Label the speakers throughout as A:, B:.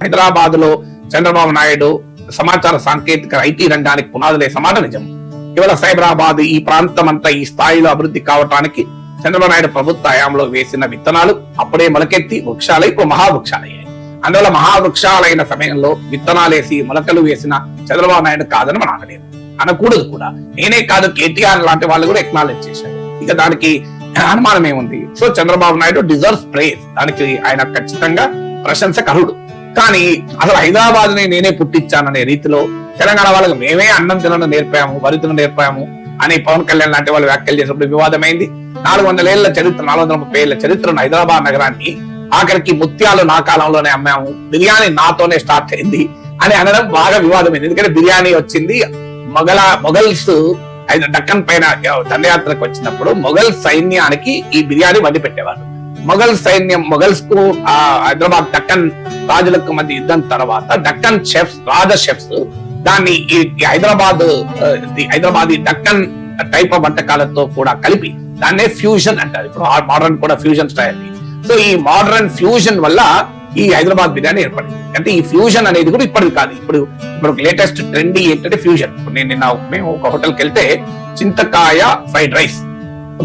A: హైదరాబాద్లో చంద్రబాబు నాయుడు సమాచార సాంకేతిక ఐటీ రంగానికి పునాదులే వేసే నిజం. ఇవాళ సైబరాబాద్ ఈ ప్రాంతం అంతా ఈ స్థాయిలో అభివృద్ధి కావటానికి చంద్రబాబు నాయుడు ప్రభుత్వ హయాంలో వేసిన విత్తనాలు అప్పుడే మొలకెత్తి వృక్షాలై ఇప్పుడు మహావృక్షాలయ్యాయి అందువల్ల మహావృక్షాలైన సమయంలో విత్తనాలేసి మొలకలు వేసిన చంద్రబాబు నాయుడు కాదని మనం అనలేదు అనకూడదు కూడా. నేనే కాదు కేటీఆర్ లాంటి వాళ్ళు కూడా ఎక్నాలెడ్జ్ చేశారు. ఇక దానికి అనుమానం ఏముంది so Chandrababu Naidu deserves praise దానికి ఆయన ఖచ్చితంగా ప్రశంసకు అర్హుడు కానీ అసలు హైదరాబాద్ని నేనే పుట్టించాననే రీతిలో తెలంగాణ వాళ్ళకి మేమే అన్నం తినడం నేర్పాము వరి నేర్పాము అని పవన్ కళ్యాణ్ లాంటి వాళ్ళు వ్యాఖ్యలు చేసినప్పుడు వివాదమైంది. నాలుగు వందల ఏళ్ళ చరిత్ర నాలుగు వందల ముప్పై ఏళ్ళ చరిత్ర హైదరాబాద్ నగరాన్ని ఆఖరికి ముత్యాలు నా కాలంలోనే అమ్మాము. బిర్యానీ నాతోనే స్టార్ట్ అయింది అని అనడం బాగా వివాదమైంది. ఎందుకంటే బిర్యానీ వచ్చింది మొఘల మొఘల్స్ ఐదు డక్కన్ పైన దండయాత్రకు వచ్చినప్పుడు మొఘల్ సైన్యానికి ఈ బిర్యానీ వండి పెట్టేవారు మొఘల్ సైన్యం మొఘల్స్కు ఆ హైదరాబాద్ డక్కన్ రాజులకు మధ్య యుద్ధం తర్వాత డక్కన్ షెఫ్స్ రాజ షెఫ్స్ దాన్ని ఈ హైదరాబాద్ హైదరాబాద్ డక్కన్ టైప్ ఆఫ్ వంటకాలతో కూడా కలిపి దాన్నే ఫ్యూజన్ అంటారు. ఇప్పుడు మోడర్న్ కూడా ఫ్యూజన్ స్టైల్ సో ఈ మోడర్న్ ఫ్యూజన్ వల్ల ఈ హైదరాబాద్ బిర్యానీ ఏర్పడింది. అంటే ఈ ఫ్యూజన్ అనేది కూడా ఇప్పటిది కాదు. ఇప్పుడు ఇప్పుడు లేటెస్ట్ ట్రెండ్ ఏంటంటే ఫ్యూజన్. ఇప్పుడు నేను నిన్న మేము ఒక హోటల్కి వెళ్తే చింతకాయ ఫ్రైడ్ రైస్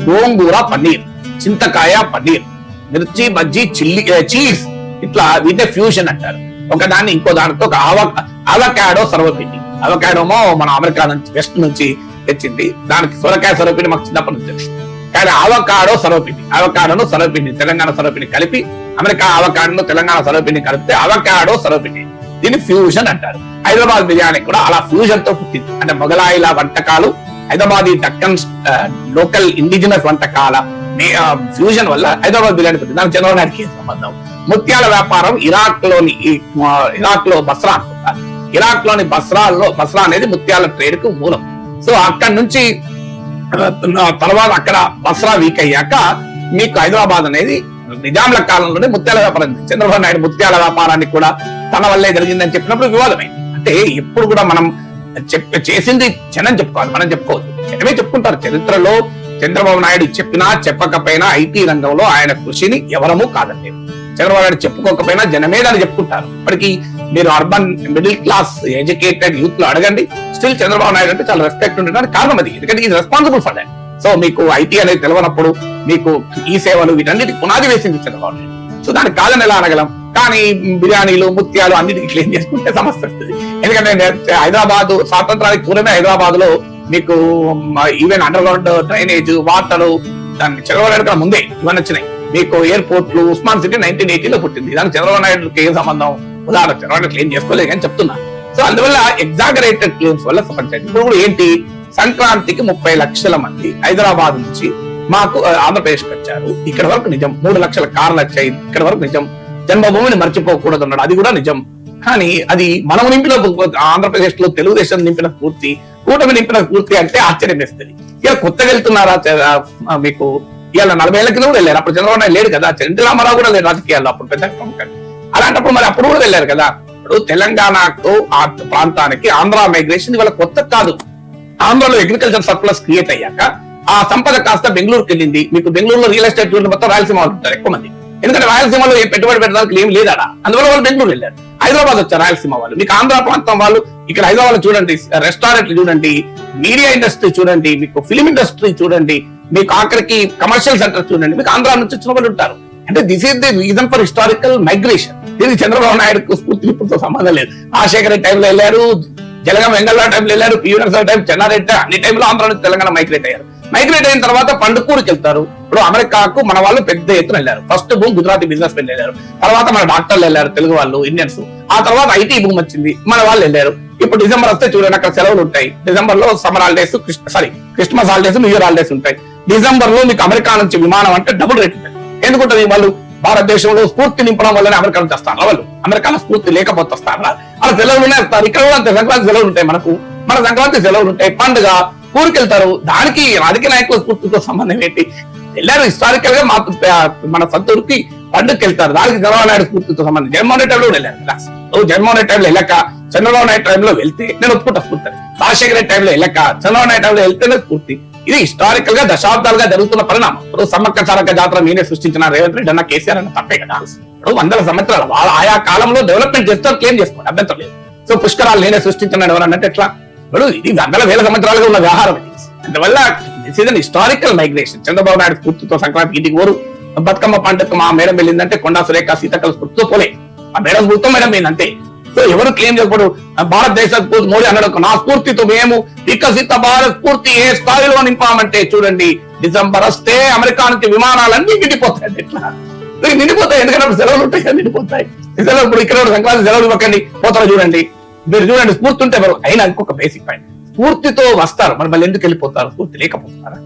A: గోంగూర పన్నీర్ చింతకాయ పన్నీర్. మిర్చి బజ్జీ చిల్లి చీజ్ ఇట్లా వీటే ఫ్యూజన్ అంటారు. ఒక దాన్ని ఇంకో దానితో ఒక ఆవ అవకాడో సర్వపిండి. అవకాడోమో మన అమెరికా నుంచి వెస్ట్ నుంచి తెచ్చింది. దానికి సొరకాయ సర్వపిండి మాకు చిన్నప్పటి నుంచి తెలుసు. కానీ అవకాడో సర్వపిండి. అవకాడోను సర్వపిండి తెలంగాణ సర్వపిండి కలిపి అమెరికా అవకాడోను తెలంగాణ సర్వపిండి కలిపితే అవకాడో సర్వపిండి. దీన్ని ఫ్యూజన్ అంటారు. హైదరాబాద్ బిర్యానీ కూడా అలా ఫ్యూజన్తో పుట్టింది. అంటే మొగలాయిల వంటకాలు హైదరాబాద్ దక్కన్ లోకల్ ఇండిజినస్ వంటకాల ఫ్యూజన్ వల్ల హైదరాబాద్ బిర్యానీ పుట్టింది దానికి చంద్రబాబు నాయుడుకి సంబంధం? ముత్యాల వ్యాపారం ఇరాక్లోని ఇరాక్లో బస్రా అనుకుంటారు ఇరాక్లోని బస్రాల్లో బస్రా అనేది ముత్యాల ట్రేడ్కు మూలం. సో అక్కడి నుంచి తర్వాత అక్కడ బస్రా వీక్ అయ్యాక మీకు హైదరాబాద్ అనేది నిజాంల కాలంలోనే ముత్యాల వ్యాపారం. చంద్రబాబు నాయుడు ముత్యాల వ్యాపారానికి కూడా తన వల్లే జరిగిందని చెప్పినప్పుడు వివాదమైంది. అంటే ఎప్పుడు కూడా మనం చెప్ప చేసింది జనం చెప్పుకోవాలి మనం చెప్పుకోవద్దు. జనమే చెప్పుకుంటారు. చరిత్రలో చంద్రబాబు నాయుడు చెప్పినా చెప్పకపోయినా ఐటీ రంగంలో ఆయన కృషిని ఎవరము కాదండి. చంద్రబాబు నాయుడు చెప్పుకోకపోయినా జనమే దాన్ని చెప్పుకుంటారు. ఇప్పటికీ మీరు అర్బన్ మిడిల్ క్లాస్ ఎడ్యుకేటెడ్ యూత్లో అడగండి. స్టిల్ చంద్రబాబు నాయుడు అంటే చాలా రెస్పెక్ట్ ఉండడానికి కారణం అది. ఎందుకంటే ఈ రెస్పాన్సిబుల్ ఫర్ దాట్ సో మీకు ఐటీ అనేది తెలియనప్పుడు మీకు ఈ సేవలు వీటన్నిటి పునాది వేసింది చంద్రబాబు నాయుడు. సో దానికి కాదని ఎలా అనగలం? కానీ బిర్యానీలు ముత్యాలు అన్నిటికీ క్లీన్ చేసుకుంటే సమస్య వస్తుంది. ఎందుకంటే హైదరాబాద్ స్వాతంత్రానికి పూర్వమే హైదరాబాద్లో మీకు even under ground drainage water దాన్ని చంద్రబాబు నాయుడు కన్నా ముందే ఇవన్నీ వచ్చినాయి. మీకు ఎయిర్పోర్ట్లు ఉస్మాన్ సిటీ నైన్టీన్ ఎయిటీలో పుట్టింది. దానికి చంద్రబాబు నాయుడుకి ఏం సంబంధం? ఉదాహరణ చంద్రబాబు నాయుడు క్లెయిమ్ చేసుకోలేదు అని చెప్తున్నా. సో అందువల్ల ఎగ్జాగరేటెడ్ క్లెయిమ్స్ వల్ల పంచాయతీ ఇప్పుడు కూడా ఏంటి? సంక్రాంతికి ముప్పై లక్షల మంది హైదరాబాద్ నుంచి మాకు ఆంధ్రప్రదేశ్ వచ్చారు. ఇక్కడ వరకు నిజం. మూడు లక్షల కార్లు వచ్చాయి. ఇక్కడ వరకు నిజం. జన్మభూమిని మర్చిపోకూడదు అన్నాడు అది కూడా నిజం. కానీ అది మనం నింపిన ఆంధ్రప్రదేశ్లో తెలుగుదేశం నింపిన పూర్తి కూటమి నింపిన పూర్తి అంటే ఆశ్చర్యం వేస్తుంది. ఇలా కొత్తగా వెళ్తున్నారా? మీకు ఇవాళ నలభై ఏళ్ళ కింద కూడా వెళ్ళారు. అప్పుడు చంద్రబాబు నాయుడు లేడు కదా. చంద్ర రామారావు కూడా లేడు రాజకీయాల్లో. అప్పుడు పెద్ద అలాంటప్పుడు మరి అప్పుడు కూడా వెళ్ళారు కదా. ఇప్పుడు తెలంగాణకు ఆ ప్రాంతానికి ఆంధ్ర మైగ్రేషన్ ఇవాళ కొత్త కాదు. ఆంధ్రలో అగ్రికల్చర్ సర్ప్లస్ క్రియేట్ అయ్యాక ఆ సంపద కాస్త బెంగళూరుకి వెళ్ళింది. మీకు బెంగళూరులో రియల్ ఎస్టేట్ మొత్తం రాయలసీమ వాళ్ళు ఉంటారు ఎక్కువ మంది. ఎందుకంటే రాయలసీమలో ఏ పెట్టుబడి పెట్టడానికి ఏం లేదా అందువల్ల వాళ్ళు బెంగళూరు వెళ్ళారు. హైదరాబాద్ వచ్చారు రాయలసీమ వాళ్ళు. మీకు ఆంధ్ర ప్రాంతం వాళ్ళు ఇక్కడ హైదరాబాద్ చూడండి రెస్టారెంట్లు చూడండి మీడియా ఇండస్ట్రీ చూడండి మీకు ఫిలిం ఇండస్ట్రీ చూడండి మీకు ఆఖరికి కమర్షియల్ సెంటర్ చూడండి మీకు ఆంధ్ర నుంచి వచ్చిన వాళ్ళు ఉంటారు. అంటే this is the reason for historical migration దీనికి చంద్రబాబు నాయుడుకు స్ఫూర్తి ఇప్పుడు సంబంధం లేదు. రాజశేఖర టైంలో వెళ్ళారు జలగం వెంగళ టైంలో వెళ్ళారు పీవీ నరసింహ టైం చెన్నారెడ్డి అన్ని టైంలో ఆంధ్ర నుంచి తెలంగాణ మైగ్రేట్ అయ్యారు. మైగ్రేట్ అయిన తర్వాత పండుకూరుకి వెళ్తారు. ఇప్పుడు అమెరికాకు మన వాళ్ళు పెద్ద ఎత్తున వెళ్ళారు. ఫస్ట్ భూమి గుజరాతీ బిజినెస్ మెన్ వెళ్ళారు. తర్వాత మన డాక్టర్లు వెళ్ళారు తెలుగు వాళ్ళు ఇండియన్స్ ఆ తర్వాత ఐటీ భూమి వచ్చింది. మన వాళ్ళు వెళ్ళారు. ఇప్పుడు డిసెంబర్ వస్తే చూడండి అక్కడ సెలవులు ఉంటాయి. డిసెంబర్లో summer holidays sorry Christmas holidays new year holidays ఉంటాయి. డిసెంబర్లో మీకు అమెరికా నుంచి విమానం అంటే డబుల్ రేట్ ఉంటుంది. ఎందుకుంటది వాళ్ళు? భారతదేశంలో స్ఫూర్తి నింపడం వల్లనే అమెరికా నుంచి వస్తారు వాళ్ళు? అమెరికాలో స్ఫూర్తి లేకపోతే వస్తారా? అలా సెలవులు వస్తారు ఇక్కడ కూడా అంతే సంక్రాంతి సెలవులు ఉంటాయి మనకు. మన సంక్రాంతి సెలవులు ఉంటాయి. పండుగ ఊరికెళ్తారు దానికి రాజకీయ నాయకుల స్ఫూర్తితో సంబంధం ఏంటి? వెళ్ళారు హిస్టారికల్గా మా మన సొంతూరుకి పండుగకి వెళ్తారు దానికి చంద్రబాబు నాయుడు స్ఫూర్తితో సంబంధం. జగన్మోహన్ రెడ్డి టైంలో కూడా వెళ్ళారు? జగన్మోహన్ రెడ్డి టైంలో వెళ్ళక చంద్రబాబు నాయుడు టైంలో వెళ్తే నేను ఒప్పుకుంటా స్ఫూర్తి రాజశేఖర రెడ్డి టైంలో వెళ్ళక చంద్రబాబు నాయుడు టైంలో వెళ్తేనే స్ఫూర్తి. ఇది హిస్టారికల్గా దశాబ్దాలుగా జరుగుతున్న పరిణామం. ఇప్పుడు సమ్మక్క చారక జాతర నేనే సృష్టించిన రేవంత్ రెడ్డి అన్న కేసీఆర్ అన్న తప్పే కదా. ఇప్పుడు వందల సంవత్సరాలు వాళ్ళ ఆయా కాలంలో డెవలప్మెంట్ చేస్తారు క్లెయిమ్ చేసుకోండి అభ్యంతరం లేదు. సో పుష్కరాలు నేనే సృష్టించిన ఎవరన్నట్టు ఎట్లా? ఇప్పుడు ఇది వందల వేల సంవత్సరాలుగా ఉన్న వ్యవహారం. ఇది అందువల్ల this is an historical migration Chandrababu Naidu స్ఫూర్తితో సంక్రాంతి ఇంటికి పోరు. బతుకమ్మ పంటకు మా మేడం వెళ్ళిందంటే కొండా సురేఖ సీతకల స్ఫూర్తితో పోలే. ఆ మేడం స్ఫూర్తితో మేడం పోయింది అంతే సో ఎవరు క్లెయిమ్ చేసుకోడు భారతదేశ మోడీ అన్నాడు నా స్ఫూర్తితో మేము వికసిత భారత్ స్ఫూర్తి ఏ స్థాయిలో నింపామంటే చూడండి డిసెంబర్ వస్తే అమెరికా నుంచి విమానాలన్నీ నిండిపోతాయి ఎట్లా నిండిపోతాయి ఎందుకంటే సెలవులు ఉంటాయి నిండిపోతాయి. సెలవు ఇప్పుడు ఇక్కడ సంక్రాంతి సెలవులు పక్కండి పోతారు చూడండి. మీరు చూడండి స్ఫూర్తి ఉంటే ఎవరు? అయినా ఇంకొక బేసిక్ పాయింట్ స్ఫూర్తితో వస్తారు. మరి మళ్ళీ ఎందుకు వెళ్ళిపోతారు? స్ఫూర్తి లేకపోతున్నారా?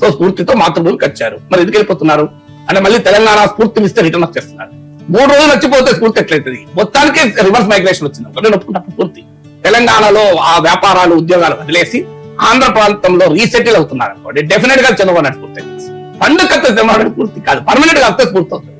A: సో స్ఫూర్తితో మాతృభూమికి వచ్చారు. మరి ఎందుకు వెళ్ళిపోతున్నారు? అంటే మళ్ళీ తెలంగాణ స్ఫూర్తిని ఇస్తే రిటర్న్ వచ్చేస్తున్నారు. మూడు రోజులు వచ్చిపోతే స్ఫూర్తి ఎట్లయితుంది? మొత్తానికి రివర్స్ మైగ్రేషన్ వచ్చింది. ఒకటే ఒప్పుకున్నప్పుడు స్ఫూర్తి. తెలంగాణలో ఆ వ్యాపారాలు ఉద్యోగాలు వదిలేసి ఆంధ్ర ప్రాంతంలో రీసెటిల్ అవుతున్నారు అనుకోండి. డెఫినెట్గా చంద్రబాబు నాయుడు స్ఫూర్తి పండుగ చంద్రబాబు నాయుడు స్ఫూర్తి కాదు. పర్మనెంట్గా వస్తే స్ఫూర్తి అవుతుంది